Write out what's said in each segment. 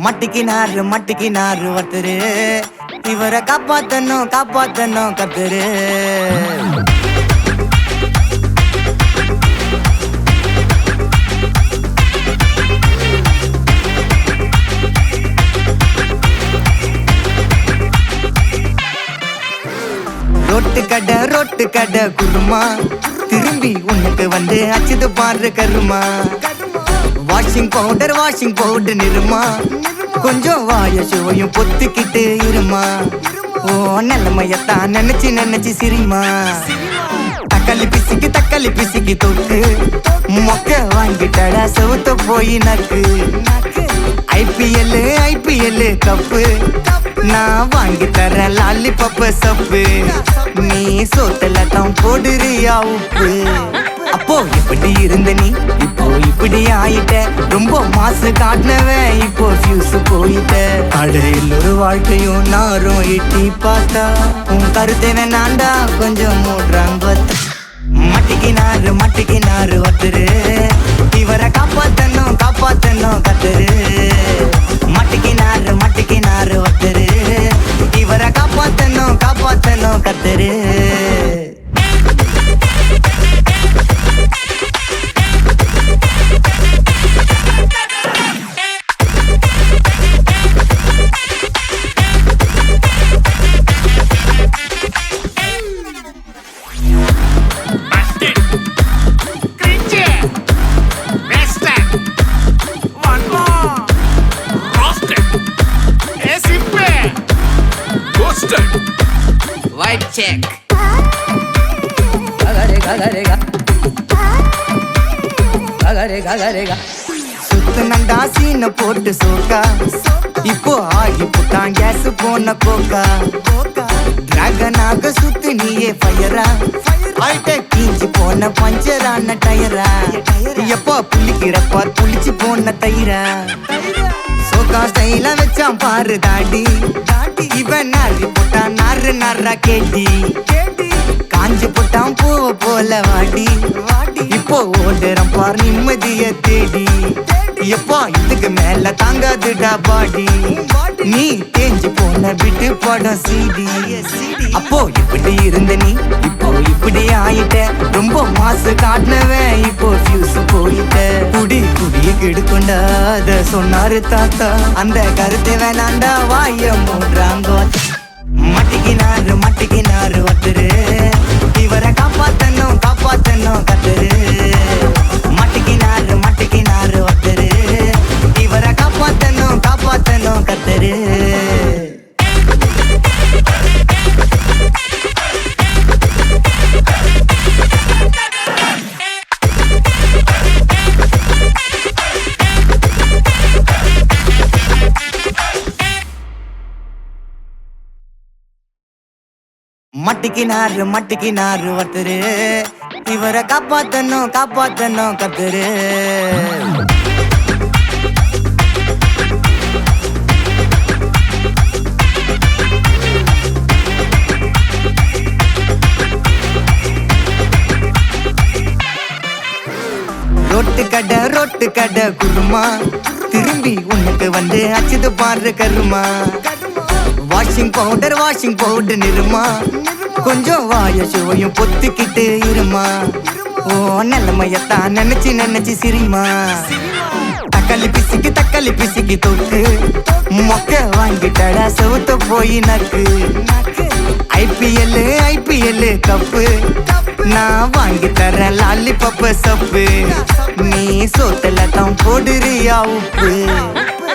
மட்டிக்கினாரு மட்டிக்கினாரு ஒருத்தரு. இவரை காப்பாத்தணும் காப்பாத்தணும் கத்துரு ரோட்டு கடை ரோட்டு கடை குருமா. திரும்பி உனக்கு வந்து அச்சுது பாரு கருமா. Washing powder washing powder Nirma கொஞ்சம் வாய சுவையும் பொத்துக்கிட்டு இருமா. ஓ நிலைமையத்தான் நினைச்சு நினைச்சு சிரிமா. தக்காளி பிசிக்கு தக்காளி பிசிக்கு தொக்கு. மொக்க வாங்கிட்டடா செவுத்த போய் நக்கு. IPL IPL cup. நான் வாங்கி தரேன் லாலிபப்பு சப்பு. நீ சோத்துல தான் போடுறியா உப்பு. அப்போ இப்படி இருந்த நீ? இப்போ இப்படி ஆயிட்ட ரொம்ப மாசு காட்டினவன் இப்போ ஃபியூஸ் போயிட்ட. அடையில் ஒரு வாழ்க்கையும் நாரும் எட்டி பார்த்தா. உன் கருத்தை வேணாண்டா கொஞ்சம் மூடுறாங்க மட்டிக்கினாரு மட்டிக்கினாரு ஒத்துரு இவரை காப்பாத்தணும் காப்பாத்தணும் கத்துரு. மட்டிக்கினாரு மட்டிக்கினாரு ஒத்துரு Gagarega, gagarega. சுத்துனண்டா சீன போட்டு சோக்கா இப்போ ஆகி புட்டான் கேஸ் போன கோக்கா டிராகனாக சுத்து நீயே ஃபயரா ஆயிட்ட கீஞ்சி போன பஞ்சரான டயரா எப்போ புள்ளிக்கிறப்பா புளிச்சு போன தயிரா சோகா ஸ்டைல வச்சான் பாரு தாடி இவன் நாரி போட்டான் நாரு நாரா கேட்டி காஞ்சி போட்டான் பூவ போல வாடி இப்போ பார் நிம்மதிய தேடி. எப்பா இதுக்கு மேல தாங்காதுடா பாடி. நீ தேஞ்சு போன விட்டு படம் சீடி. அப்போ இப்படி இருந்த நீ இப்போ இப்படி ஆயிட்ட. ரொம்ப மாசு காட்டினவன் இப்போ ஃபியூஸ் போயிட்ட. குடி குடிய கெடுக்கொண்டா அத சொன்னாரு தாத்தா. அந்த கருத்தை வேணாண்டா வாய மூடுறாங்க. மட்டிக்கினாரு மட்டிக்கினாரு. மட்டிக்கினாரு மட்டிக்கினாரு ஒருத்தரு. இவரை காப்பாத்தணும் காப்பாத்தணும் கத்துரு. ரொட்டு கடை ரொட்டு கடை குருமா. திரும்பி உனக்கு வந்து அச்சுது பாரு கருமா. Washing powder washing powder Nirma கொஞ்சம் வாய சுவையும் பொத்துக்கிட்டு இருமா? ஓ நிலைமையத்தான் நினைச்சு நினைச்சு சிரிமா? தக்காளி பிசிக்கு தக்காளி பிசிக்கு தொக்கு. மொக்க வாங்கிட்டடா செவுத்த போய் நக்கு. IPL IPL cup. நான் வாங்கி தரேன் லாலிபப்பு சப்பு. நீ சோத்துல தான் போடுறியா உப்பு?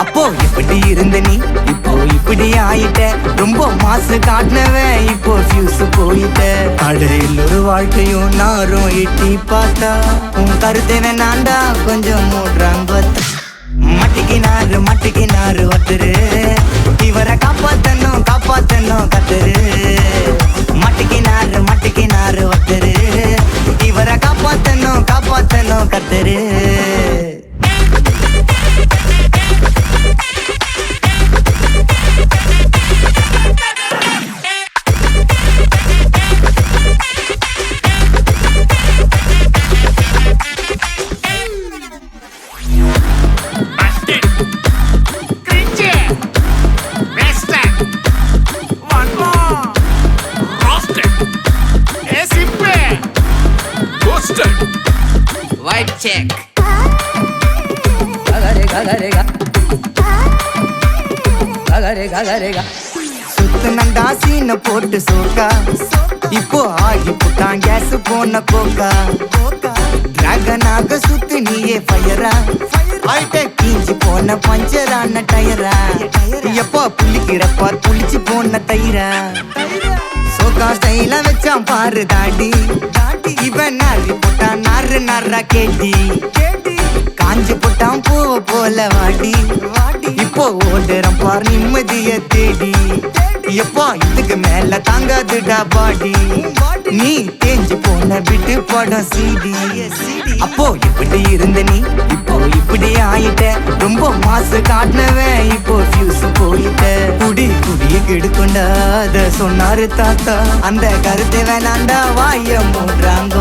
அப்போ இப்படி இருந்த நீ இப்போ இப்படி ஆயிட்ட. ரொம்ப மாசு காட்டினவன் இப்போ ஃபியூஸ் போயிட்ட. கடையில் ஒரு வாழ்க்கையும் நாரும் எட்டி பார்த்தா உன் கருத்தை நான்டா கொஞ்சம் மூடுறாங்க மட்டிக்கினாரு மட்டிக்கினாரு ஒத்துரு இவரை காப்பாத்தனும் காப்பாத்தனும் கத்துரு. மட்டிக்கினாரு மட்டிக்கினாரு ஒத்துரு இவரை காப்பாத்தனும் காப்பாத்தனும் கத்துரு. க சுத்து நண்டா சீன போட்டு சோக்கா. இப்போ ஆகி புட்டான் கேஸ் போன கோக்கா. டிராகனாக சுத்து நீயே ஃபயரா ஆயிட்ட கீஞ்சி போன பஞ்சரான டயரா. எப்போ புளிக்கிறப்ப புளிச்சு போன தயிரா. யோகா ஸ்டைல வச்சான் பாரு தாடி. இவன் நாரி போட்டா நாரு நாரா கேட்டி அஞ்சு போட்டான் பூவ போல வாடி. இப்போ ஓடுறோம் பார் நிம்மதிய தேடி. எப்பா இதுக்கு மேல தாங்காதுடா பாடி. நீ தேஞ்சு போன விட்டு படம் சீடி. அப்போ இப்படி இருந்த நீ இப்போ இப்படி ஆயிட்ட. ரொம்ப மாசு காட்டினவன் இப்போ ஃபியூஸ் போயிட்ட. குடி குடிய கெடுக்கொண்டா அத சொன்னாரு தாத்தா. அந்த கருத்தை வேணாண்டா வாய மூடுறாங்க.